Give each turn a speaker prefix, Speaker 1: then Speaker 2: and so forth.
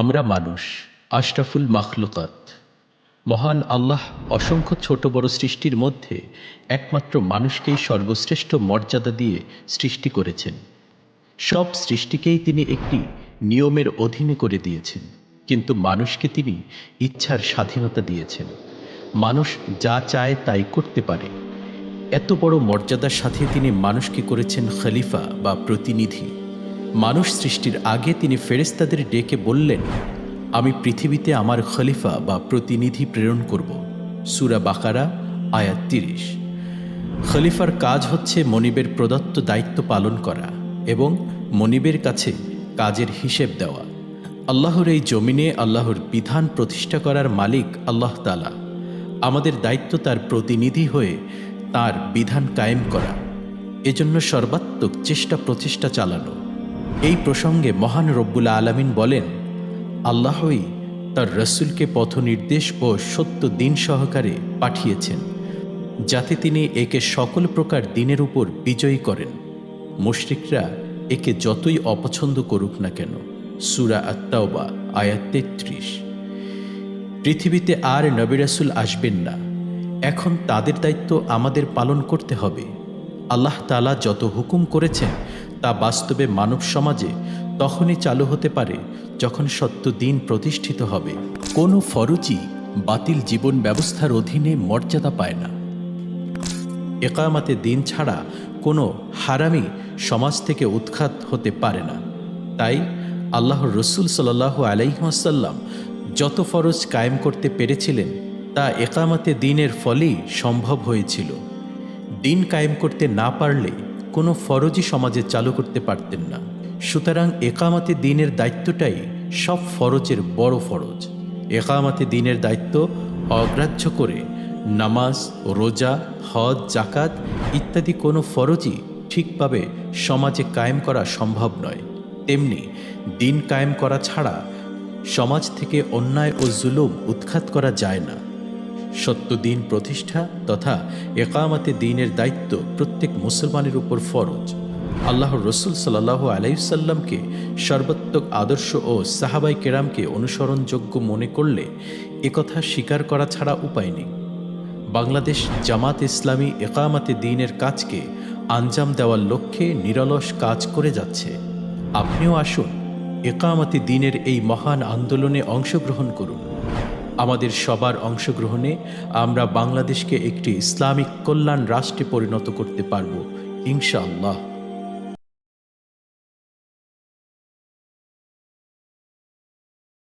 Speaker 1: আমরা মানুষ, আশরাফুল মাখলুকাত। মহান আল্লাহ অসংখ্য ছোট বড় সৃষ্টির মধ্যে একমাত্র মানুষকেই সর্বশ্রেষ্ঠ মর্যাদা দিয়ে সৃষ্টি করেছেন। সব সৃষ্টিকেই তিনি একটি নিয়মের অধীনে করে দিয়েছেন, কিন্তু মানুষকে তিনি ইচ্ছার স্বাধীনতা দিয়েছেন। মানুষ যা চায় তাই করতে পারে। এত বড় মর্যাদার সাথে তিনি মানুষকে করেছেন খলিফা বা প্রতিনিধি। মানুষ সৃষ্টির আগে তিনি ফেরেস্তাদের ডেকে বললেন, আমি পৃথিবীতে আমার খলিফা বা প্রতিনিধি প্রেরণ করব। সুরা বাকারা, আয়াত তিরিশ। খলিফার কাজ হচ্ছে মনিবের প্রদত্ত দায়িত্ব পালন করা এবং মনিবের কাছে কাজের হিসেব দেওয়া। আল্লাহর এই জমিনে আল্লাহর বিধান প্রতিষ্ঠা করার মালিক আল্লাহ তালা আমাদের দায়িত্ব তার প্রতিনিধি হয়ে তার বিধান কায়েম করা। এজন্য সর্বাত্মক চেষ্টা প্রচেষ্টা চালানো। এই প্রসঙ্গে মহান রব্বুল আলামিন বলেন, আল্লাহই তার রসুলকে পথ নির্দেশ ও সত্য দিন সহকারে পাঠিয়েছেন, যাতে তিনি একে সকল প্রকার দিনের উপর বিজয়ী করেন। মুশরিকরা একে যতই অপছন্দ করুক না কেন, সুরা আত্মাওবা আয়াত তেত্রিশ। পৃথিবীতে আর নবী রাসুল আসবেন না। এখন তাদের দায়িত্ব আমাদের পালন করতে হবে। আল্লাহ তালা যত হুকুম করেছেন তা বাস্তবে মানব সমাজে তখনই চালু হতে পারে যখন সত্য দিন প্রতিষ্ঠিত হবে। কোনো ফরজি বাতিল জীবন ব্যবস্থার অধীনে মর্যাদা পায় না। একামাতে দিন ছাড়া কোনো হারামি সমাজ থেকে উৎখাত হতে পারে না। তাই আল্লাহর রসুল সাল্লাহ আলাইসাল্লাম যত ফরজ কায়েম করতে পেরেছিলেন, তা একামাতে দিনের ফলেই সম্ভব হয়েছিল। দিন কায়েম করতে না পারলে কোনো ফরজই সমাজে চালু করতে পারতেন না। সুতরাং একামাতে দিনের দায়িত্বটাই সব ফরজের বড় ফরজ। একামাতে দিনের দায়িত্ব অগ্রাহ্য করে নামাজ, রোজা, হজ জাকাত ইত্যাদি কোনো ফরজই ঠিকভাবে সমাজে কায়েম করা সম্ভব নয়। তেমনি দিন কায়েম করা ছাড়া সমাজ থেকে অন্যায় ও জুলুম উৎখাত করা যায় না। সত্য দিন প্রতিষ্ঠা তথা একামাতে দিনের দায়িত্ব প্রত্যেক মুসলমানের উপর ফরজ। আল্লাহর রসুল সাল্লাহ আলাইসাল্লামকে সর্বাত্মক আদর্শ ও সাহাবাই কেরামকে অনুসরণযোগ্য মনে করলে একথা স্বীকার করা ছাড়া উপায় নেই। বাংলাদেশ জামাত ইসলামী একামাতে দিনের কাজকে আঞ্জাম দেওয়ার লক্ষ্যে নিরলস কাজ করে যাচ্ছে। আপনিও আসুন একামাতে দিনের এই মহান আন্দোলনে অংশগ্রহণ করুন। আমাদের সবার অংশগ্রহণে আমরা বাংলাদেশকে একটি ইসলামিক কল্যাণ রাষ্ট্রে পরিণত করতে পারব ইনশাআল্লাহ।